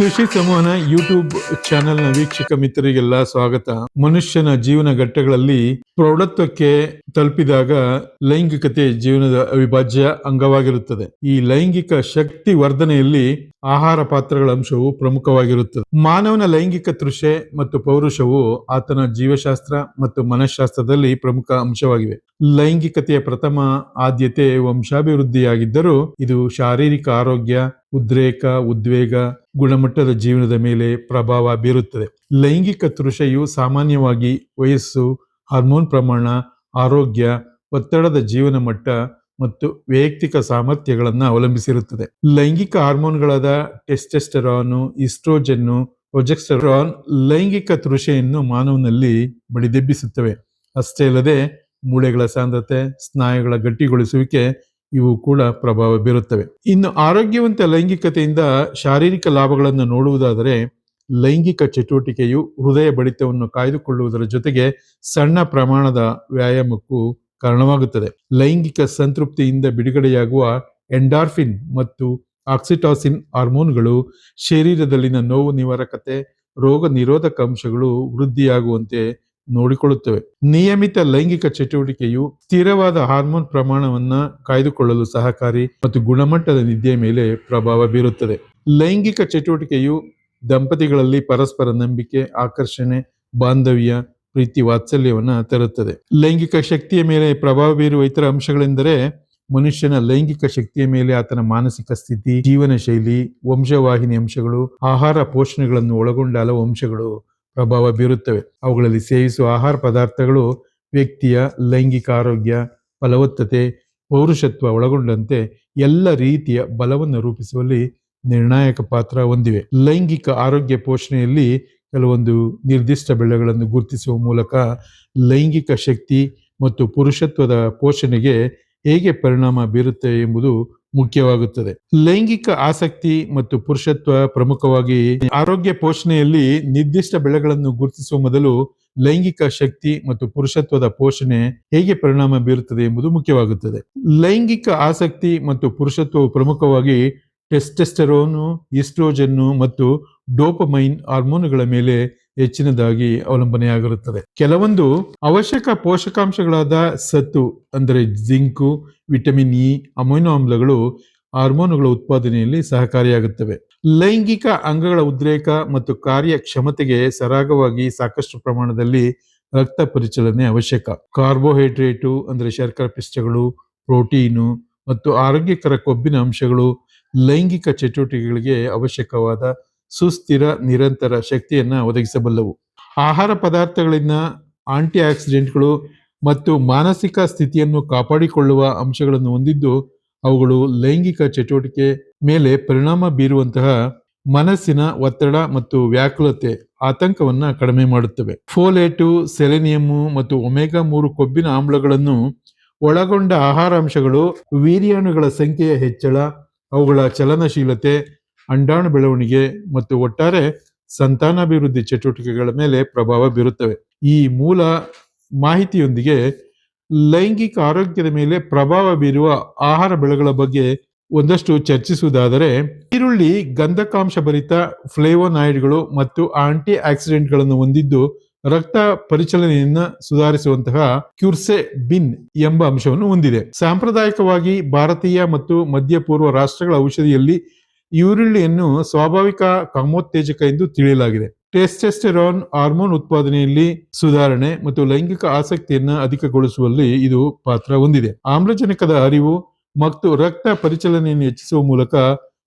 ಕೃಷಿ ಸಂವಹನ ಯೂಟ್ಯೂಬ್ ಚಾನೆಲ್ನ ವೀಕ್ಷಕ ಮಿತ್ರರಿಗೆಲ್ಲ ಸ್ವಾಗತ. ಮನುಷ್ಯನ ಜೀವನ ಘಟ್ಟಗಳಲ್ಲಿ ಪ್ರೌಢತ್ವಕ್ಕೆ ತಲುಪಿದಾಗ ಲೈಂಗಿಕತೆ ಜೀವನದ ಅವಿಭಾಜ್ಯ ಅಂಗವಾಗಿರುತ್ತದೆ. ಈ ಲೈಂಗಿಕ ಶಕ್ತಿ ವರ್ಧನೆಯಲ್ಲಿ ಆಹಾರ ಪಾತ್ರಗಳ ಅಂಶವು ಪ್ರಮುಖವಾಗಿರುತ್ತದೆ. ಮಾನವನ ಲೈಂಗಿಕ ತೃಷೆ ಮತ್ತು ಪೌರುಷವು ಆತನ ಜೀವಶಾಸ್ತ್ರ ಮತ್ತು ಮನಃಶಾಸ್ತ್ರದಲ್ಲಿ ಪ್ರಮುಖ ಅಂಶವಾಗಿವೆ. ಲೈಂಗಿಕತೆಯ ಪ್ರಥಮ ಆದ್ಯತೆ ವಂಶಾಭಿವೃದ್ಧಿಯಾಗಿದ್ದರೂ, ಇದು ಶಾರೀರಿಕ ಆರೋಗ್ಯ, ಉದ್ರೇಕ, ಉದ್ವೇಗ, ಗುಣಮಟ್ಟದ ಜೀವನದ ಮೇಲೆ ಪ್ರಭಾವ ಬೀರುತ್ತದೆ. ಲೈಂಗಿಕ ತೃಷೆಯು ಸಾಮಾನ್ಯವಾಗಿ ವಯಸ್ಸು, ಹಾರ್ಮೋನ್ ಪ್ರಮಾಣ, ಆರೋಗ್ಯ, ಒತ್ತಡದ ಜೀವನ ಮಟ್ಟ ಮತ್ತು ವೈಯಕ್ತಿಕ ಸಾಮರ್ಥ್ಯಗಳನ್ನು ಅವಲಂಬಿಸಿರುತ್ತದೆ. ಲೈಂಗಿಕ ಹಾರ್ಮೋನ್ಗಳಾದ ಟೆಸ್ಟೆಸ್ಟರಾನು ಇಸ್ಟ್ರೋಜನ್ನು ಪ್ರೊಜೆಕ್ಸ್ಟೆರಾನ್ ಲೈಂಗಿಕ ತೃಷೆಯನ್ನು ಮಾನವನಲ್ಲಿ ಬಡಿದೆಬ್ಬಿಸುತ್ತವೆ. ಅಷ್ಟೇ ಅಲ್ಲದೆ ಮೂಳೆಗಳ ಸಾಂದ್ರತೆ, ಸ್ನಾಯುಗಳ ಗಟ್ಟಿಗೊಳಿಸುವಿಕೆ ಇವು ಕೂಡ ಪ್ರಭಾವ ಬೀರುತ್ತವೆ. ಇನ್ನು ಆರೋಗ್ಯವಂತ ಲೈಂಗಿಕತೆಯಿಂದ ಶಾರೀರಿಕ ಲಾಭಗಳನ್ನು ನೋಡುವುದಾದರೆ ಲೈಂಗಿಕ ಚಟುವಟಿಕೆಯು ಹೃದಯ ಬಡಿತವನ್ನು ಕಾಯ್ದುಕೊಳ್ಳುವುದರ ಜೊತೆಗೆ ಸಣ್ಣ ಪ್ರಮಾಣದ ವ್ಯಾಯಾಮಕ್ಕೂ ಕಾರಣವಾಗುತ್ತದೆ. ಲೈಂಗಿಕ ಸಂತೃಪ್ತಿಯಿಂದ ಬಿಡುಗಡೆಯಾಗುವ ಎಂಡಾರ್ಫಿನ್ ಮತ್ತು ಆಕ್ಸಿಟಾಸಿನ್ ಹಾರ್ಮೋನ್ಗಳು ಶರೀರದಲ್ಲಿನ ನೋವು ನಿವಾರಕತೆ, ರೋಗ ನಿರೋಧಕ ಅಂಶಗಳು ವೃದ್ಧಿಯಾಗುವಂತೆ ನೋಡಿಕೊಳ್ಳುತ್ತವೆ. ನಿಯಮಿತ ಲೈಂಗಿಕ ಚಟುವಟಿಕೆಯು ಸ್ಥಿರವಾದ ಹಾರ್ಮೋನ್ ಪ್ರಮಾಣವನ್ನ ಕಾಯ್ದುಕೊಳ್ಳಲು ಸಹಕಾರಿ ಮತ್ತು ಗುಣಮಟ್ಟದ ನಿದ್ದೆಯ ಮೇಲೆ ಪ್ರಭಾವ ಬೀರುತ್ತದೆ. ಲೈಂಗಿಕ ಚಟುವಟಿಕೆಯು ದಂಪತಿಗಳಲ್ಲಿ ಪರಸ್ಪರ ನಂಬಿಕೆ, ಆಕರ್ಷಣೆ, ಬಾಂಧವ್ಯ ಪ್ರೀತಿ ವಾತ್ಸಲ್ಯವನ್ನು ತರುತ್ತದೆ. ಲೈಂಗಿಕ ಶಕ್ತಿಯ ಮೇಲೆ ಪ್ರಭಾವ ಬೀರುವ ಇತರ ಅಂಶಗಳೆಂದರೆ ಮನುಷ್ಯನ ಲೈಂಗಿಕ ಶಕ್ತಿಯ ಮೇಲೆ ಆತನ ಮಾನಸಿಕ ಸ್ಥಿತಿ ಜೀವನ ಶೈಲಿ ವಂಶವಾಹಿನಿ ಅಂಶಗಳು, ಆಹಾರ ಪೋಷಣೆಗಳನ್ನು ಒಳಗೊಂಡ ಹಲವು ಅಂಶಗಳು ಪ್ರಭಾವ ಬೀರುತ್ತವೆ. ಅವುಗಳಲ್ಲಿ ಸೇವಿಸುವ ಆಹಾರ ಪದಾರ್ಥಗಳು ವ್ಯಕ್ತಿಯ ಲೈಂಗಿಕ ಆರೋಗ್ಯ, ಫಲವತ್ತತೆ, ಪೌರುಷತ್ವ ಒಳಗೊಂಡಂತೆ ಎಲ್ಲ ರೀತಿಯ ಬಲವನ್ನು ರೂಪಿಸುವಲ್ಲಿ ನಿರ್ಣಾಯಕ ಪಾತ್ರ ಹೊಂದಿವೆ. ಲೈಂಗಿಕ ಆರೋಗ್ಯ ಪೋಷಣೆಯಲ್ಲಿ ಕೆಲವೊಂದು ನಿರ್ದಿಷ್ಟ ಬೆಳೆಗಳನ್ನು ಗುರುತಿಸುವ ಮೂಲಕ ಲೈಂಗಿಕ ಶಕ್ತಿ ಮತ್ತು ಪುರುಷತ್ವದ ಪೋಷಣೆಗೆ ಹೇಗೆ ಪರಿಣಾಮ ಬೀರುತ್ತೆ ಎಂಬುದು ಮುಖ್ಯವಾಗುತ್ತದೆ. ಲೈಂಗಿಕ ಆಸಕ್ತಿ ಮತ್ತು ಪುರುಷತ್ವ ಪ್ರಮುಖವಾಗಿ ಆರೋಗ್ಯ ಪೋಷಣೆಯಲ್ಲಿ ನಿರ್ದಿಷ್ಟ ಬೆಳೆಗಳನ್ನು ಗುರುತಿಸುವ ಮೊದಲು ಲೈಂಗಿಕ ಶಕ್ತಿ ಮತ್ತು ಪುರುಷತ್ವದ ಪೋಷಣೆ ಹೇಗೆ ಪರಿಣಾಮ ಬೀರುತ್ತದೆ ಎಂಬುದು ಮುಖ್ಯವಾಗುತ್ತದೆ. ಲೈಂಗಿಕ ಆಸಕ್ತಿ ಮತ್ತು ಪುರುಷತ್ವವು ಪ್ರಮುಖವಾಗಿ ಟೆಸ್ಟೆಸ್ಟೆರೋನು ಈಸ್ಟ್ರೋಜನ್ನು ಮತ್ತು ಡೋಪಮೈನ್ ಹಾರ್ಮೋನುಗಳ ಮೇಲೆ ಹೆಚ್ಚಿನದಾಗಿ ಅವಲಂಬನೆಯಾಗಿರುತ್ತದೆ. ಕೆಲವೊಂದು ಅವಶ್ಯಕ ಪೋಷಕಾಂಶಗಳಾದ ಸತ್ತು, ಅಂದರೆ ಜಿಂಕು, ವಿಟಮಿನ್ ಇ, ಅಮೈನೋ ಆಮ್ಲಗಳು ಹಾರ್ಮೋನುಗಳ ಉತ್ಪಾದನೆಯಲ್ಲಿ ಸಹಕಾರಿಯಾಗುತ್ತವೆ. ಲೈಂಗಿಕ ಅಂಗಗಳ ಉದ್ರೇಕ ಮತ್ತು ಕಾರ್ಯಕ್ಷಮತೆಗೆ ಸರಾಗವಾಗಿ ಸಾಕಷ್ಟು ಪ್ರಮಾಣದಲ್ಲಿ ರಕ್ತ ಪರಿಚಲನೆ ಅವಶ್ಯಕ. ಕಾರ್ಬೋಹೈಡ್ರೇಟು, ಅಂದರೆ ಶರ್ಕರ ಪಿಷ್ಟಗಳು ಪ್ರೋಟೀನು ಮತ್ತು ಆರೋಗ್ಯಕರ ಕೊಬ್ಬಿನ ಅಂಶಗಳು ಲೈಂಗಿಕ ಚಟುವಟಿಕೆಗಳಿಗೆ ಅವಶ್ಯಕವಾದ ಸುಸ್ಥಿರ, ನಿರಂತರ ಶಕ್ತಿಯನ್ನು ಒದಗಿಸಬಲ್ಲವು. ಆಹಾರ ಪದಾರ್ಥಗಳಿಂದ ಆಂಟಿ ಆಕ್ಸಿಡೆಂಟ್ಗಳು ಮತ್ತು ಮಾನಸಿಕ ಸ್ಥಿತಿಯನ್ನು ಕಾಪಾಡಿಕೊಳ್ಳುವ ಅಂಶಗಳನ್ನು ಹೊಂದಿದ್ದು, ಅವುಗಳು ಲೈಂಗಿಕ ಚಟುವಟಿಕೆ ಮೇಲೆ ಪರಿಣಾಮ ಬೀರುವಂತಹ ಮನಸ್ಸಿನ ಒತ್ತಡ ಮತ್ತು ವ್ಯಾಕುಲತೆ ಆತಂಕವನ್ನು ಕಡಿಮೆ ಮಾಡುತ್ತವೆ. ಫೋಲೇಟು, ಸೆಲೆನಿಯಮ್ಮು ಮತ್ತು ಒಮೆಗಾ ಮೂರು ಕೊಬ್ಬಿನ ಆಮ್ಲಗಳನ್ನು ಒಳಗೊಂಡ ಆಹಾರ ಅಂಶಗಳು ವೀರ್ಯಾಣುಗಳ ಸಂಖ್ಯೆಯ ಹೆಚ್ಚಳ ಅವುಗಳ ಚಲನಶೀಲತೆ, ಅಂಡಾಣು ಬೆಳವಣಿಗೆ ಮತ್ತು ಒಟ್ಟಾರೆ ಸಂತಾನಾಭಿವೃದ್ಧಿ ಚಟುವಟಿಕೆಗಳ ಮೇಲೆ ಪ್ರಭಾವ ಬೀರುತ್ತವೆ. ಈ ಮೂಲ ಮಾಹಿತಿಯೊಂದಿಗೆ ಲೈಂಗಿಕ ಆರೋಗ್ಯದ ಮೇಲೆ ಪ್ರಭಾವ ಬೀರುವ ಆಹಾರ ಬೆಳೆಗಳ ಬಗ್ಗೆ ಒಂದಷ್ಟು ಚರ್ಚಿಸುವುದಾದರೆ, ಈರುಳ್ಳಿ, ಗಂಧಕಾಂಶ ಭರಿತ ಫ್ಲೇವೋನಾಯ್ಡ್ಗಳು ಮತ್ತು ಆಂಟಿ ಆಕ್ಸಿಡೆಂಟ್ಗಳನ್ನು ಹೊಂದಿದ್ದು ರಕ್ತ ಪರಿಚಲನೆಯನ್ನ ಸುಧಾರಿಸುವಂತಹ ಕ್ಯೂರ್ಸೆ ಬಿನ್ ಎಂಬ ಅಂಶವನ್ನು ಹೊಂದಿದೆ. ಸಾಂಪ್ರದಾಯಿಕವಾಗಿ ಭಾರತೀಯ ಮತ್ತು ಮಧ್ಯ ಪೂರ್ವ ರಾಷ್ಟ್ರಗಳ ಔಷಧಿಯಲ್ಲಿ ಈರುಳ್ಳಿಯನ್ನು ಸ್ವಾಭಾವಿಕ ಕಾಮೋತ್ತೇಜಕ ಎಂದು ತಿಳಿಯಲಾಗಿದೆ. ಟೆಸ್ಟೆಸ್ಟೆರಾನ್ ಹಾರ್ಮೋನ್ ಉತ್ಪಾದನೆಯಲ್ಲಿ ಸುಧಾರಣೆ ಮತ್ತು ಲೈಂಗಿಕ ಆಸಕ್ತಿಯನ್ನು ಅಧಿಕಗೊಳಿಸುವಲ್ಲಿ ಇದು ಪಾತ್ರ ಹೊಂದಿದೆ. ಆಮ್ಲಜನಕದ ಅರಿವು ಮತ್ತು ರಕ್ತ ಪರಿಚಲನೆಯನ್ನು ಹೆಚ್ಚಿಸುವ ಮೂಲಕ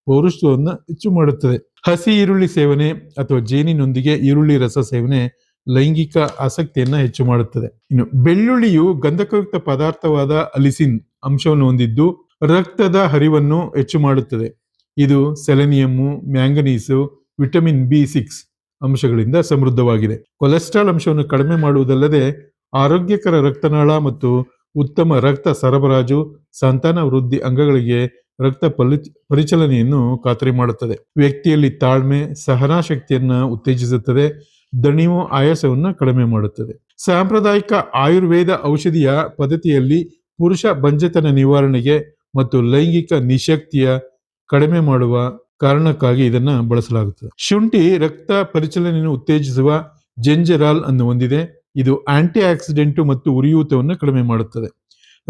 ಪೌರುಷವನ್ನು ಹೆಚ್ಚು ಮಾಡುತ್ತದೆ. ಹಸಿ ಈರುಳ್ಳಿ ಸೇವನೆ ಅಥವಾ ಜೇನಿನೊಂದಿಗೆ ಈರುಳ್ಳಿ ರಸ ಸೇವನೆ ಲೈಂಗಿಕ ಆಸಕ್ತಿಯನ್ನು ಹೆಚ್ಚು ಮಾಡುತ್ತದೆ. ಇನ್ನು ಬೆಳ್ಳುಳ್ಳಿಯು ಗಂಧಕಯುಕ್ತ ಪದಾರ್ಥವಾದ ಅಲಿಸಿನ್ ಅಂಶವನ್ನು ಹೊಂದಿದ್ದು ರಕ್ತದ ಹರಿವನ್ನು ಹೆಚ್ಚು ಮಾಡುತ್ತದೆ. ಇದು selenium, manganese, vitamin B six ಅಂಶಗಳಿಂದ ಸಮೃದ್ಧವಾಗಿದೆ. ಕೊಲೆಸ್ಟ್ರಾಲ್ ಅಂಶವನ್ನು ಕಡಿಮೆ ಮಾಡುವುದಲ್ಲದೆ ಆರೋಗ್ಯಕರ ರಕ್ತನಾಳ ಮತ್ತು ಉತ್ತಮ ರಕ್ತ ಸರಬರಾಜು, ಸಂತಾನ ವೃದ್ಧಿ ಅಂಗಗಳಿಗೆ ರಕ್ತ ಪಲಿ, ಪರಿಚಲನೆಯನ್ನು ಖಾತರಿ ಮಾಡುತ್ತದೆ. ವ್ಯಕ್ತಿಯಲ್ಲಿ ತಾಳ್ಮೆ ಸಹನಾ ಶಕ್ತಿಯನ್ನು ಉತ್ತೇಜಿಸುತ್ತದೆ. ದಣಿವು ಆಯಾಸವನ್ನು ಕಡಿಮೆ ಮಾಡುತ್ತದೆ. ಸಾಂಪ್ರದಾಯಿಕ ಆಯುರ್ವೇದ ಔಷಧಿಯ ಪದ್ಧತಿಯಲ್ಲಿ ಪುರುಷ ಬಂಜತನ ನಿವಾರಣೆಗೆ ಮತ್ತು ಲೈಂಗಿಕ ನಿಶಕ್ತಿಯ ಕಡಿಮೆ ಮಾಡುವ ಕಾರಣಕ್ಕಾಗಿ ಇದನ್ನ ಬಳಸಲಾಗುತ್ತದೆ. ಶುಂಠಿ ರಕ್ತ ಪರಿಚಲನೆಯನ್ನು ಉತ್ತೇಜಿಸುವ ಜೆಂಜರಾಲ್ ಅನ್ನು ಹೊಂದಿದೆ. ಇದು ಆಂಟಿ ಆಕ್ಸಿಡೆಂಟ್ ಮತ್ತು ಉರಿಯೂತವನ್ನು ಕಡಿಮೆ ಮಾಡುತ್ತದೆ.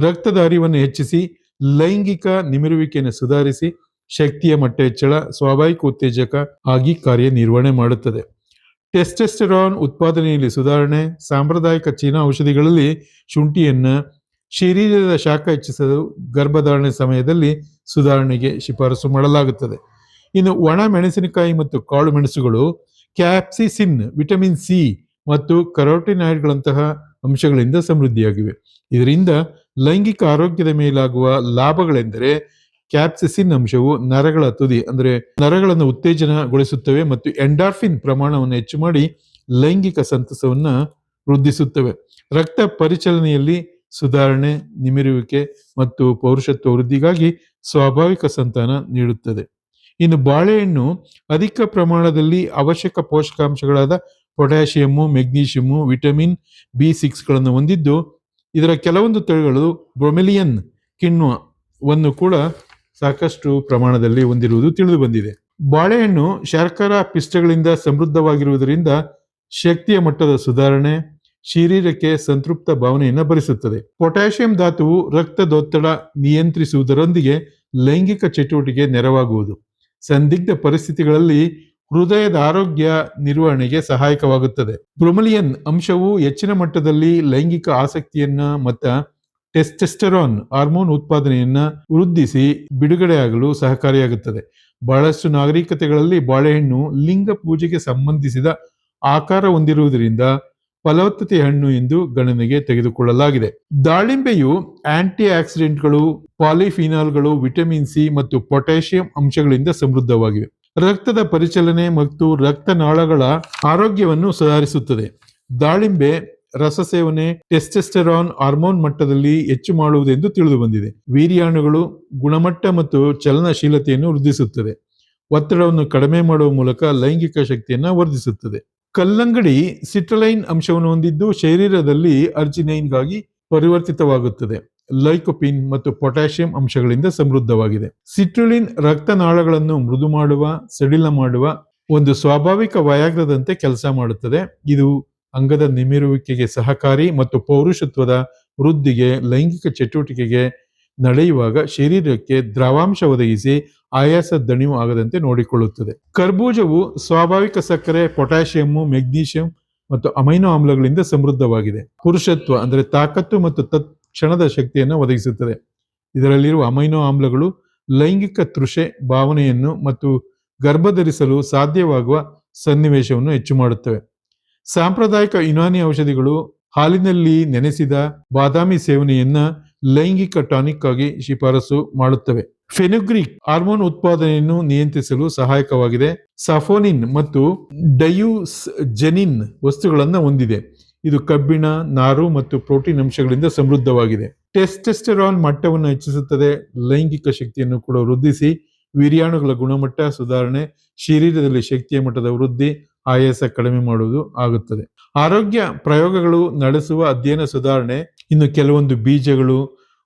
ರಕ್ತದ ಹರಿವನ್ನು ಹೆಚ್ಚಿಸಿ, ಲೈಂಗಿಕ ನಿಮಿರುವಿಕೆಯನ್ನು ಸುಧಾರಿಸಿ, ಶಕ್ತಿಯ ಮಟ್ಟ ಹೆಚ್ಚಳ, ಸ್ವಾಭಾವಿಕ ಉತ್ತೇಜಕ ಆಗಿ ಕಾರ್ಯನಿರ್ವಹಣೆ ಮಾಡುತ್ತದೆ. ಟೆಸ್ಟೆಸ್ಟೆರಾನ್ ಉತ್ಪಾದನೆಯಲ್ಲಿ ಸುಧಾರಣೆ, ಸಾಂಪ್ರದಾಯಿಕ ಚೀನಾ ಔಷಧಿಗಳಲ್ಲಿ ಶುಂಠಿಯನ್ನು ಶರೀರದ ಶಾಖ ಹೆಚ್ಚಿಸಲು ಗರ್ಭಧಾರಣೆ ಸಮಯದಲ್ಲಿ ಸುಧಾರಣೆಗೆ ಶಿಫಾರಸು ಮಾಡಲಾಗುತ್ತದೆ. ಇನ್ನು ಒಣ ಮೆಣಸಿನಕಾಯಿ ಮತ್ತು ಕಾಳು ಮೆಣಸುಗಳು, ಕ್ಯಾಪ್ಸಿಸಿನ್, ವಿಟಮಿನ್ ಸಿ ಮತ್ತು ಕರೋಟಿನಾಯ್ಡ್ಗಳಂತಹ ಅಂಶಗಳಿಂದ ಸಮೃದ್ಧಿಯಾಗಿವೆ. ಇದರಿಂದ ಲೈಂಗಿಕ ಆರೋಗ್ಯದ ಮೇಲಾಗುವ ಲಾಭಗಳೆಂದರೆ ಕ್ಯಾಪ್ಸಿಸಿನ್ ಅಂಶವು ನರಗಳ ತುದಿ, ಅಂದರೆ ನರಗಳನ್ನು ಉತ್ತೇಜನಗೊಳಿಸುತ್ತವೆ ಮತ್ತು ಎಂಡಾರ್ಫಿನ್ ಪ್ರಮಾಣವನ್ನು ಹೆಚ್ಚು ಮಾಡಿ ಲೈಂಗಿಕ ಸಂತಸವನ್ನು ವೃದ್ಧಿಸುತ್ತವೆ. ರಕ್ತ ಪರಿಚಲನೆಯಲ್ಲಿ ಸುಧಾರಣೆ, ನಿಮಿರುವಿಕೆ ಮತ್ತು ಪೌರುಷತ್ವ ವೃದ್ಧಿಗಾಗಿ ಸ್ವಾಭಾವಿಕ ಸಂತಾನ ನೀಡುತ್ತದೆ. ಇನ್ನು ಬಾಳೆಹಣ್ಣು ಅಧಿಕ ಪ್ರಮಾಣದಲ್ಲಿ ಅವಶ್ಯಕ ಪೋಷಕಾಂಶಗಳಾದ ಪೊಟ್ಯಾಷಿಯಮ್ಮು ಮೆಗ್ನೀಷಿಯಮ್ಮು ವಿಟಮಿನ್ ಬಿ ಸಿಕ್ಸ್ಗಳನ್ನು ಹೊಂದಿದ್ದು, ಇದರ ಕೆಲವೊಂದು ತಳಿಗಳು ಬ್ರೊಮೆಲಿಯನ್ ಕಿಣ್ವವನ್ನು ಕೂಡ ಸಾಕಷ್ಟು ಪ್ರಮಾಣದಲ್ಲಿ ಹೊಂದಿರುವುದು ತಿಳಿದು ಬಂದಿದೆ. ಬಾಳೆಹಣ್ಣು ಶರ್ಕರ ಪಿಷ್ಟಗಳಿಂದ ಸಮೃದ್ಧವಾಗಿರುವುದರಿಂದ ಶಕ್ತಿಯ ಮಟ್ಟದ ಸುಧಾರಣೆ, ಶರೀರಕ್ಕೆ ಸಂತೃಪ್ತ ಭಾವನೆಯನ್ನು ಭರಿಸುತ್ತದೆ. ಪೊಟ್ಯಾಷಿಯಂ ಧಾತುವು ರಕ್ತದೊತ್ತಡ ನಿಯಂತ್ರಿಸುವುದರೊಂದಿಗೆ ಲೈಂಗಿಕ ಚಟುವಟಿಕೆ ನೆರವಾಗುವುದು. ಸಂದಿಗ್ಧ ಪರಿಸ್ಥಿತಿಗಳಲ್ಲಿ ಹೃದಯದ ಆರೋಗ್ಯ ನಿರ್ವಹಣೆಗೆ ಸಹಾಯಕವಾಗುತ್ತದೆ. ಬ್ರೊಮಲಿಯನ್ ಅಂಶವು ಹೆಚ್ಚಿನ ಮಟ್ಟದಲ್ಲಿ ಲೈಂಗಿಕ ಆಸಕ್ತಿಯನ್ನ ಮತ್ತು ಟೆಸ್ಟೆಸ್ಟೆರಾನ್ ಹಾರ್ಮೋನ್ ಉತ್ಪಾದನೆಯನ್ನು ವೃದ್ಧಿಸಿ ಬಿಡುಗಡೆಯಾಗಲು ಸಹಕಾರಿಯಾಗುತ್ತದೆ. ಬಹಳಷ್ಟು ನಾಗರಿಕತೆಗಳಲ್ಲಿ ಬಾಳೆಹಣ್ಣು ಲಿಂಗ ಪೂಜೆಗೆ ಸಂಬಂಧಿಸಿದ ಆಕಾರ ಹೊಂದಿರುವುದರಿಂದ ಫಲವತ್ತತೆ ಹಣ್ಣು ಎಂದು ಗಣನೆಗೆ ತೆಗೆದುಕೊಳ್ಳಲಾಗಿದೆ. ದಾಳಿಂಬೆಯು ಆಂಟಿ ಆಕ್ಸಿಡೆಂಟ್ಗಳು ಪಾಲಿಫಿನಾಲ್ಗಳು, ವಿಟಮಿನ್ ಸಿ ಮತ್ತು ಪೊಟ್ಯಾಷಿಯಂ ಅಂಶಗಳಿಂದ ಸಮೃದ್ಧವಾಗಿವೆ. ರಕ್ತದ ಪರಿಚಲನೆ ಮತ್ತು ರಕ್ತನಾಳಗಳ ಆರೋಗ್ಯವನ್ನು ಸುಧಾರಿಸುತ್ತದೆ. ದಾಳಿಂಬೆ ರಸ ಸೇವನೆ ಟೆಸ್ಟೆಸ್ಟೆರಾನ್ ಹಾರ್ಮೋನ್ ಮಟ್ಟದಲ್ಲಿ ಹೆಚ್ಚು ಮಾಡುವುದೆಂದು ತಿಳಿದು ಬಂದಿದೆ ವೀರ್ಯಾಣುಗಳು ಗುಣಮಟ್ಟ ಮತ್ತು ಚಲನಶೀಲತೆಯನ್ನು ವೃದ್ಧಿಸುತ್ತದೆ ಒತ್ತಡವನ್ನು ಕಡಿಮೆ ಮಾಡುವ ಮೂಲಕ ಲೈಂಗಿಕ ಶಕ್ತಿಯನ್ನು ವರ್ಧಿಸುತ್ತದೆ. ಕಲ್ಲಂಗಡಿ ಸಿಟ್ರಲೈನ್ ಅಂಶವನ್ನು ಹೊಂದಿದ್ದು ಶರೀರದಲ್ಲಿ ಅರ್ಜಿನೈನ್ಗಾಗಿ ಪರಿವರ್ತಿತವಾಗುತ್ತದೆ. ಲೈಕೋಪಿನ್ ಮತ್ತು ಪೊಟ್ಯಾಷಿಯಂ ಅಂಶಗಳಿಂದ ಸಮೃದ್ಧವಾಗಿದೆ. ಸಿಟ್ರುಲಿನ್ ರಕ್ತನಾಳಗಳನ್ನು ಮೃದು ಮಾಡುವ, ಸಡಿಲ ಮಾಡುವ ಒಂದು ಸ್ವಾಭಾವಿಕ ವಯಾಗ್ರದಂತೆ ಕೆಲಸ ಮಾಡುತ್ತದೆ. ಇದು ಅಂಗದ ನಿಮಿರುವಿಕೆಗೆ ಸಹಕಾರಿ ಮತ್ತು ಪೌರುಷತ್ವದ ವೃದ್ಧಿಗೆ, ಲೈಂಗಿಕ ಚಟುವಟಿಕೆಗೆ ನಡೆಯುವಾಗ ಶರೀರಕ್ಕೆ ದ್ರವಾಂಶ ಒದಗಿಸಿ ಆಯಾಸ ದಣಿವು ಆಗದಂತೆ ನೋಡಿಕೊಳ್ಳುತ್ತದೆ. ಕರ್ಬೂಜವು ಸ್ವಾಭಾವಿಕ ಸಕ್ಕರೆ ಪೊಟ್ಯಾಷಿಯಮ್ಮು ಮೆಗ್ನೀಷಿಯಂ ಮತ್ತು ಅಮೈನೋ ಆಮ್ಲಗಳಿಂದ ಸಮೃದ್ಧವಾಗಿದೆ. ಪುರುಷತ್ವ ಅಂದರೆ ತಾಕತ್ತು ಮತ್ತು ತತ್ಕ್ಷಣದ ಶಕ್ತಿಯನ್ನು ಒದಗಿಸುತ್ತದೆ. ಇದರಲ್ಲಿರುವ ಅಮೈನೋ ಆಮ್ಲಗಳು ಲೈಂಗಿಕ ತೃಷೆ ಭಾವನೆಯನ್ನು ಮತ್ತು ಗರ್ಭಧರಿಸಲು ಸಾಧ್ಯವಾಗುವ ಸನ್ನಿವೇಶವನ್ನು ಹೆಚ್ಚು ಮಾಡುತ್ತವೆ. ಸಾಂಪ್ರದಾಯಿಕ ಯುನಾನಿ ಔಷಧಿಗಳು ಹಾಲಿನಲ್ಲಿ ನೆನೆಸಿದ ಬಾದಾಮಿ ಸೇವನೆಯನ್ನ ಲೈಂಗಿಕ ಟಾನಿಕ್ ಆಗಿ ಶಿಫಾರಸು ಮಾಡುತ್ತವೆ. ಫೆನುಗ್ರಿಕ್ ಹಾರ್ಮೋನ್ ಉತ್ಪಾದನೆಯನ್ನು ನಿಯಂತ್ರಿಸಲು ಸಹಾಯಕವಾಗಿದೆ. ಸಫೋನಿನ್ ಮತ್ತು ಡಯೂಸ್ ಜೆನಿನ್ ವಸ್ತುಗಳನ್ನು ಹೊಂದಿದೆ. ಇದು ಕಬ್ಬಿಣ, ನಾರು ಮತ್ತು ಪ್ರೋಟೀನ್ ಅಂಶಗಳಿಂದ ಸಮೃದ್ಧವಾಗಿದೆ. ಟೆಸ್ಟೆಸ್ಟೆರಾಲ್ ಮಟ್ಟವನ್ನು ಹೆಚ್ಚಿಸುತ್ತದೆ. ಲೈಂಗಿಕ ಶಕ್ತಿಯನ್ನು ಕೂಡ ವೃದ್ಧಿಸಿ, ವಿರಿಯಾಣುಗಳ ಗುಣಮಟ್ಟ ಸುಧಾರಣೆ, ಶರೀರದಲ್ಲಿ ಶಕ್ತಿಯ ಮಟ್ಟದ ವೃದ್ಧಿ ಆಯಾಸ ಕಡಿಮೆ ಮಾಡುವುದು ಆಗುತ್ತದೆ. ಆರೋಗ್ಯ ಪ್ರಯೋಗಗಳು ನಡೆಸುವ ಅಧ್ಯಯನ ಸುಧಾರಣೆ, ಇನ್ನು ಕೆಲವೊಂದು ಬೀಜಗಳು,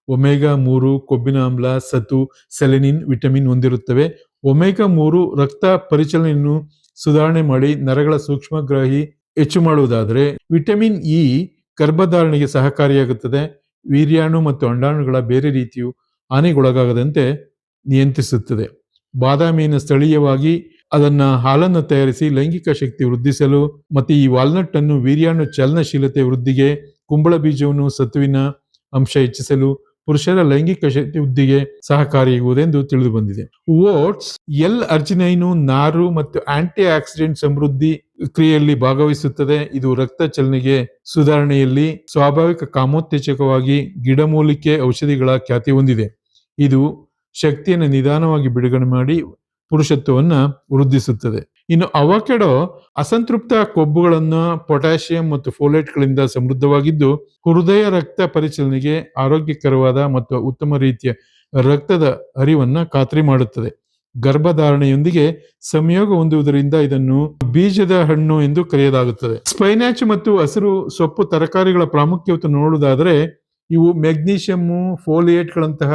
ಒಮೆಗಾ ಮೂರು, ಕೊಬ್ಬಿನ ಆಮ್ಲ, ಸತು, ಸೆಲೆನಿನ್, ವಿಟಮಿನ್ ಹೊಂದಿರುತ್ತವೆ. ಒಮೆಗಾ ಮೂರು ರಕ್ತ ಪರಿಚಲನೆಯನ್ನು ಸುಧಾರಣೆ ಮಾಡಿ ನರಗಳ ಸೂಕ್ಷ್ಮಗ್ರಾಹಿ ಹೆಚ್ಚು ಮಾಡುವುದಾದರೆ, ವಿಟಮಿನ್ ಇ ಗರ್ಭಧಾರಣೆಗೆ ಸಹಕಾರಿಯಾಗುತ್ತದೆ. ವೀರ್ಯಾಣು ಮತ್ತು ಅಂಡಾಣುಗಳ ಬೇರೆ ರೀತಿಯು ಹಾನಿಗೊಳಗಾಗದಂತೆ ನಿಯಂತ್ರಿಸುತ್ತದೆ. ಬಾದಾಮಿಯನ್ನು ಸ್ಥಳೀಯವಾಗಿ ಅದನ್ನ ಹಾಲನ್ನು ತಯಾರಿಸಿ ಲೈಂಗಿಕ ಶಕ್ತಿ ವೃದ್ಧಿಸಲು ಮತ್ತು ಈ ವಾಲ್ನಟ್ ಅನ್ನು ವೀರ್ಯಾಣು ಚಲನಶೀಲತೆ ವೃದ್ಧಿಗೆ, ಕುಂಬಳ ಬೀಜವನ್ನು ಸತ್ವಿನ ಅಂಶ ಹೆಚ್ಚಿಸಲು ಪುರುಷರ ಲೈಂಗಿಕ ಶಕ್ತಿ ವೃದ್ಧಿಗೆ ಸಹಕಾರಿಯಾಗುವುದೆಂದು ತಿಳಿದು ಬಂದಿದೆ. ಓಟ್ಸ್, ಎಲ್ ಅರ್ಜಿನೈನು, ನಾರು ಮತ್ತು ಆಂಟಿ ಆಕ್ಸಿಡೆಂಟ್ ಸಮೃದ್ಧಿ ಕ್ರಿಯೆಯಲ್ಲಿ ಭಾಗವಹಿಸುತ್ತದೆ. ಇದು ರಕ್ತ ಚಲನೆಗೆ ಸುಧಾರಣೆಯಲ್ಲಿ ಸ್ವಾಭಾವಿಕ ಕಾಮೋತ್ತೇಜಕವಾಗಿ ಗಿಡಮೂಲಿಕೆ ಔಷಧಿಗಳ ಖ್ಯಾತಿ ಹೊಂದಿದೆ. ಇದು ಶಕ್ತಿಯನ್ನು ನಿಧಾನವಾಗಿ ಬಿಡುಗಡೆ ಮಾಡಿ ಪುರುಷತ್ವವನ್ನ ವೃದ್ಧಿಸುತ್ತದೆ. ಇನ್ನು ಅವಕೆಡೋ ಅಸಂತೃಪ್ತ ಕೊಬ್ಬುಗಳನ್ನು ಪೊಟ್ಯಾಷಿಯಂ ಮತ್ತು ಫೋಲೇಟ್ಗಳಿಂದ ಸಮೃದ್ಧವಾಗಿದ್ದು, ಹೃದಯ ರಕ್ತ ಪರಿಚಲನೆಗೆ ಆರೋಗ್ಯಕರವಾದ ಮತ್ತು ಉತ್ತಮ ರೀತಿಯ ರಕ್ತದ ಹರಿವನ್ನ ಖಾತ್ರಿ ಮಾಡುತ್ತದೆ. ಗರ್ಭಧಾರಣೆಯೊಂದಿಗೆ ಸಂಯೋಗ ಹೊಂದುವುದರಿಂದ ಇದನ್ನು ಬೀಜದ ಹಣ್ಣು ಎಂದು ಕರೆಯಲಾಗುತ್ತದೆ. ಸ್ಪೈನಾಚ್ ಮತ್ತು ಹಸಿರು ಸೊಪ್ಪು ತರಕಾರಿಗಳ ಪ್ರಾಮುಖ್ಯವನ್ನು ನೋಡುವುದಾದರೆ, ಇವು ಮೆಗ್ನೀಷಿಯಮ್ಮು ಫೋಲಿಯೇಟ್ಗಳಂತಹ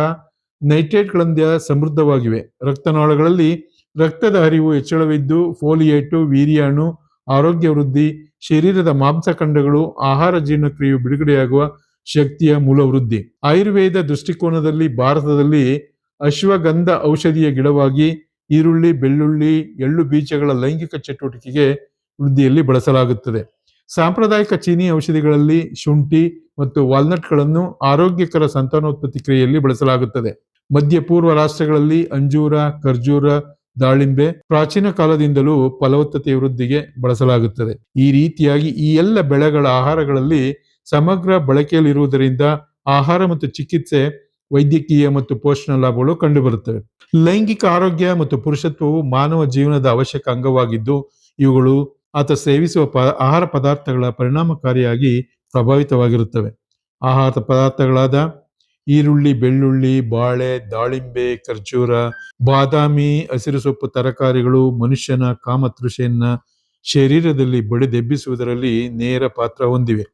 ನೈಟ್ರೇಟ್ಗಳಿಂದ ಸಮೃದ್ಧವಾಗಿವೆ. ರಕ್ತನಾಳಗಳಲ್ಲಿ ರಕ್ತದ ಹರಿವು ಹೆಚ್ಚಳವಿದ್ದು, ಫೋಲಿಯೇಟು, ವೀರ್ಯಾಣು, ಆರೋಗ್ಯ ವೃದ್ಧಿ, ಶರೀರದ ಮಾಂಸಖಂಡಗಳು, ಆಹಾರ ಜೀರ್ಣಕ್ರಿಯೆಯು ಬಿಡುಗಡೆಯಾಗುವ ಶಕ್ತಿಯ ಮೂಲ ವೃದ್ಧಿ. ಆಯುರ್ವೇದ ದೃಷ್ಟಿಕೋನದಲ್ಲಿ ಭಾರತದಲ್ಲಿ ಅಶ್ವಗಂಧ ಔಷಧಿಯ ಗಿಡವಾಗಿ ಈರುಳ್ಳಿ, ಬೆಳ್ಳುಳ್ಳಿ, ಎಳ್ಳು ಬೀಜಗಳ ಲೈಂಗಿಕ ಚಟುವಟಿಕೆಗೆ ವೃದ್ಧಿಯಲ್ಲಿ ಬಳಸಲಾಗುತ್ತದೆ. ಸಾಂಪ್ರದಾಯಿಕ ಚೀನಿ ಔಷಧಿಗಳಲ್ಲಿ ಶುಂಠಿ ಮತ್ತು ವಾಲ್ನಟ್ಗಳನ್ನು ಆರೋಗ್ಯಕರ ಸಂತಾನೋತ್ಪತ್ತಿ ಕ್ರಿಯೆಯಲ್ಲಿ ಬಳಸಲಾಗುತ್ತದೆ. ಮಧ್ಯ ಪೂರ್ವ ರಾಷ್ಟ್ರಗಳಲ್ಲಿ ಅಂಜೂರ, ಖರ್ಜೂರ, ದಾಳಿಂಬೆ ಪ್ರಾಚೀನ ಕಾಲದಿಂದಲೂ ಫಲವತ್ತತೆ ವೃದ್ಧಿಗೆ ಬಳಸಲಾಗುತ್ತದೆ. ಈ ರೀತಿಯಾಗಿ ಈ ಎಲ್ಲ ಬೆಳೆಗಳ ಆಹಾರಗಳಲ್ಲಿ ಸಮಗ್ರ ಬಳಕೆಯಲ್ಲಿರುವುದರಿಂದ ಆಹಾರ ಮತ್ತು ಚಿಕಿತ್ಸೆ, ವೈದ್ಯಕೀಯ ಮತ್ತು ಪೋಷಣ ಲಾಭಗಳು ಕಂಡುಬರುತ್ತವೆ. ಲೈಂಗಿಕ ಆರೋಗ್ಯ ಮತ್ತು ಪುರುಷತ್ವವು ಮಾನವ ಜೀವನದ ಅವಶ್ಯಕ ಅಂಗವಾಗಿದ್ದು, ಇವುಗಳು ಆತ ಸೇವಿಸುವ ಪ, ಆಹಾರ ಪದಾರ್ಥಗಳ ಪರಿಣಾಮಕಾರಿಯಾಗಿ ಪ್ರಭಾವಿತವಾಗಿರುತ್ತವೆ. ಆಹಾರ ಪದಾರ್ಥಗಳಾದ ಈರುಳ್ಳಿ, ಬೆಳ್ಳುಳ್ಳಿ, ಬಾಳೆ, ದಾಳಿಂಬೆ, ಖರ್ಜೂರ, ಬಾದಾಮಿ, ಹಸಿರು ಸೊಪ್ಪು ತರಕಾರಿಗಳು, ಮನುಷ್ಯನ ಕಾಮತೃಷೆಯನ್ನ ಶರೀರದಲ್ಲಿ ಬಡಿದೆಬ್ಬಿಸುವುದರಲ್ಲಿ ನೇರ ಪಾತ್ರ ಹೊಂದಿವೆ.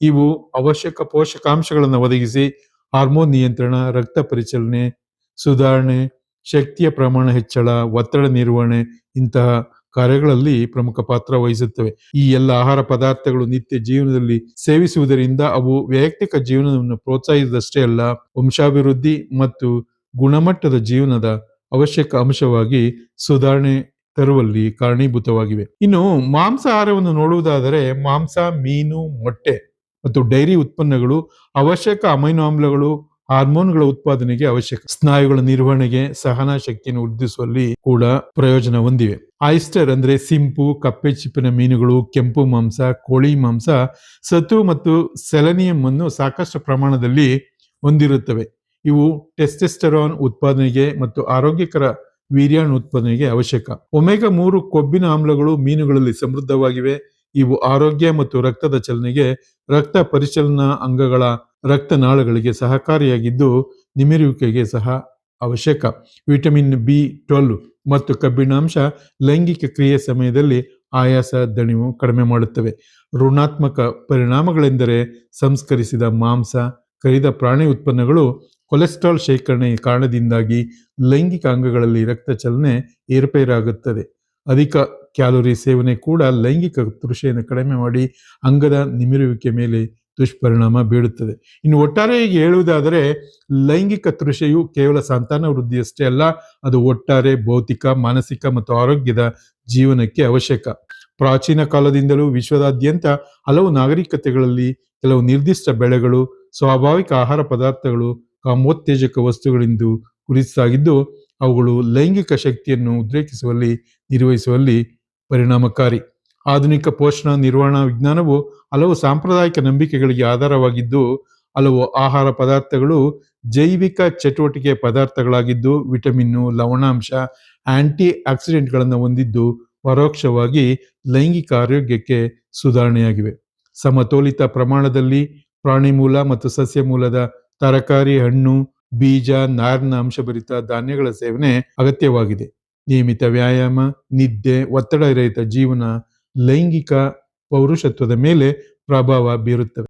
ಇವು ಅವಶ್ಯಕ ಪೋಷಕಾಂಶಗಳನ್ನು ಒದಗಿಸಿ ಹಾರ್ಮೋನ್ ನಿಯಂತ್ರಣ, ರಕ್ತ ಪರಿಚಲನೆ, ಸುಧಾರಣೆ, ಶಕ್ತಿಯ ಪ್ರಮಾಣ ಹೆಚ್ಚಳ, ಒತ್ತಡ ನಿರ್ವಹಣೆ, ಇಂತಹ ಕಾರ್ಯಗಳಲ್ಲಿ ಪ್ರಮುಖ ಪಾತ್ರ ವಹಿಸುತ್ತವೆ. ಈ ಎಲ್ಲ ಆಹಾರ ಪದಾರ್ಥಗಳು ನಿತ್ಯ ಜೀವನದಲ್ಲಿ ಸೇವಿಸುವುದರಿಂದ ಅವು ವೈಯಕ್ತಿಕ ಜೀವನವನ್ನು ಪ್ರೋತ್ಸಾಹಿಸಿದಷ್ಟೇ ಅಲ್ಲ, ವಂಶಾಭಿವೃದ್ಧಿ ಮತ್ತು ಗುಣಮಟ್ಟದ ಜೀವನದ ಅವಶ್ಯಕ ಅಂಶವಾಗಿ ಸುಧಾರಣೆ ತರುವಲ್ಲಿ ಕಾರಣೀಭೂತವಾಗಿವೆ. ಇನ್ನು ಮಾಂಸಾಹಾರವನ್ನು ನೋಡುವುದಾದರೆ ಮಾಂಸ, ಮೀನು, ಮೊಟ್ಟೆ ಮತ್ತು ಡೈರಿ ಉತ್ಪನ್ನಗಳು ಅವಶ್ಯಕ ಅಮೈನೋ ಆಮ್ಲಗಳು, ಹಾರ್ಮೋನ್ಗಳ ಉತ್ಪಾದನೆಗೆ ಅವಶ್ಯಕ. ಸ್ನಾಯುಗಳ ನಿರ್ವಹಣೆಗೆ ಸಹನಾ ಶಕ್ತಿಯನ್ನು ವೃದ್ಧಿಸುವಲ್ಲಿ ಕೂಡ ಪ್ರಯೋಜನ ಹೊಂದಿವೆ. ಆಯಿಸ್ಟರ್ ಅಂದರೆ ಸಿಂಪು, ಕಪ್ಪೆ ಚಿಪ್ಪಿನ ಮೀನುಗಳು, ಕೆಂಪು ಮಾಂಸ, ಕೋಳಿ ಮಾಂಸ, ಸತು ಮತ್ತು ಸೆಲೆನಿಯಂ ಅನ್ನು ಸಾಕಷ್ಟು ಪ್ರಮಾಣದಲ್ಲಿ ಹೊಂದಿರುತ್ತವೆ. ಇವು ಟೆಸ್ಟೆಸ್ಟೆರಾನ್ ಉತ್ಪಾದನೆಗೆ ಮತ್ತು ಆರೋಗ್ಯಕರ ವೀರ್ಯಾಣು ಉತ್ಪಾದನೆಗೆ ಅವಶ್ಯಕ. ಒಮೆಗಾ ಮೂರು ಕೊಬ್ಬಿನ ಆಮ್ಲಗಳು ಮೀನುಗಳಲ್ಲಿ ಸಮೃದ್ಧವಾಗಿವೆ. ಇವು ಆರೋಗ್ಯ ಮತ್ತು ರಕ್ತದ ಚಲನೆಗೆ ರಕ್ತ ಪರಿಚಲನಾ ಅಂಗಗಳ ರಕ್ತನಾಳಗಳಿಗೆ ಸಹಕಾರಿಯಾಗಿದ್ದು, ನಿಮಿರುವಿಕೆಗೆ ಸಹ ಅವಶ್ಯಕ. ವಿಟಮಿನ್ ಬಿ ಟ್ವೆಲ್ ಮತ್ತು ಕಬ್ಬಿಣಾಂಶ ಲೈಂಗಿಕ ಕ್ರಿಯೆ ಸಮಯದಲ್ಲಿ ಆಯಾಸ, ದಣಿವು ಕಡಿಮೆ ಮಾಡುತ್ತವೆ. ಋಣಾತ್ಮಕ ಪರಿಣಾಮಗಳೆಂದರೆ ಸಂಸ್ಕರಿಸಿದ ಮಾಂಸ, ಕರಿದ ಪ್ರಾಣಿ ಉತ್ಪನ್ನಗಳು, ಕೊಲೆಸ್ಟ್ರಾಲ್ ಶೇಖರಣೆ ಕಾರಣದಿಂದಾಗಿ ಲೈಂಗಿಕ ಅಂಗಗಳಲ್ಲಿ ರಕ್ತ ಚಲನೆ ಏರುಪೇರಾಗುತ್ತದೆ. ಅಧಿಕ ಕ್ಯಾಲೋರಿ ಸೇವನೆ ಕೂಡ ಲೈಂಗಿಕ ತೃಷೆಯನ್ನು ಕಡಿಮೆ ಮಾಡಿ ಅಂಗದ ನಿಮಿರುವಿಕೆ ಮೇಲೆ ದುಷ್ಪರಿಣಾಮ ಬೀಳುತ್ತದೆ. ಇನ್ನು ಒಟ್ಟಾರೆಯಾಗಿ ಹೇಳುವುದಾದರೆ, ಲೈಂಗಿಕ ತೃಷೆಯು ಕೇವಲ ಸಂತಾನ ವೃದ್ಧಿಯಷ್ಟೇ ಅಲ್ಲ, ಅದು ಒಟ್ಟಾರೆ ಭೌತಿಕ, ಮಾನಸಿಕ ಮತ್ತು ಆರೋಗ್ಯದ ಜೀವನಕ್ಕೆ ಅವಶ್ಯಕ. ಪ್ರಾಚೀನ ಕಾಲದಿಂದಲೂ ವಿಶ್ವದಾದ್ಯಂತ ಹಲವು ನಾಗರಿಕತೆಗಳಲ್ಲಿ ಕೆಲವು ನಿರ್ದಿಷ್ಟ ಬೆಳೆಗಳು, ಸ್ವಾಭಾವಿಕ ಆಹಾರ ಪದಾರ್ಥಗಳು, ಕಾಮೋತ್ತೇಜಕ ವಸ್ತುಗಳೆಂದು ಗುರುತಿಸಾಗಿದ್ದು, ಅವುಗಳು ಲೈಂಗಿಕ ಶಕ್ತಿಯನ್ನು ಉದ್ರೇಕಿಸುವಲ್ಲಿ, ನಿರ್ವಹಿಸುವಲ್ಲಿ ಪರಿಣಾಮಕಾರಿ. ಆಧುನಿಕ ಪೋಷಣ ನಿರ್ವಹಣಾ ವಿಜ್ಞಾನವು ಹಲವು ಸಾಂಪ್ರದಾಯಿಕ ನಂಬಿಕೆಗಳಿಗೆ ಆಧಾರವಾಗಿದ್ದು, ಹಲವು ಆಹಾರ ಪದಾರ್ಥಗಳು ಜೈವಿಕ ಚಟುವಟಿಕೆ ಪದಾರ್ಥಗಳಾಗಿದ್ದು, ವಿಟಮಿನ್ನು, ಲವಣಾಂಶ ಆಂಟಿ ಆಕ್ಸಿಡೆಂಟ್ಗಳನ್ನು ಹೊಂದಿದ್ದು ಪರೋಕ್ಷವಾಗಿ ಲೈಂಗಿಕ ಆರೋಗ್ಯಕ್ಕೆ ಸುಧಾರಣೆಯಾಗಿವೆ. ಸಮತೋಲಿತ ಪ್ರಮಾಣದಲ್ಲಿ ಪ್ರಾಣಿ ಮೂಲ ಮತ್ತು ಸಸ್ಯ ಮೂಲದ ತರಕಾರಿ, ಹಣ್ಣು, ಬೀಜ, ನಾರಿನ ಅಂಶಭರಿತ ಧಾನ್ಯಗಳ ಸೇವನೆ ಅಗತ್ಯವಾಗಿದೆ. ನಿಯಮಿತ ವ್ಯಾಯಾಮ, ನಿದ್ದೆ, ಒತ್ತಡ ರಹಿತ ಜೀವನ ಲೈಂಗಿಕ ಪೌರುಷತ್ವದ ಮೇಲೆ ಪ್ರಭಾವ ಬೀರುತ್ತವೆ.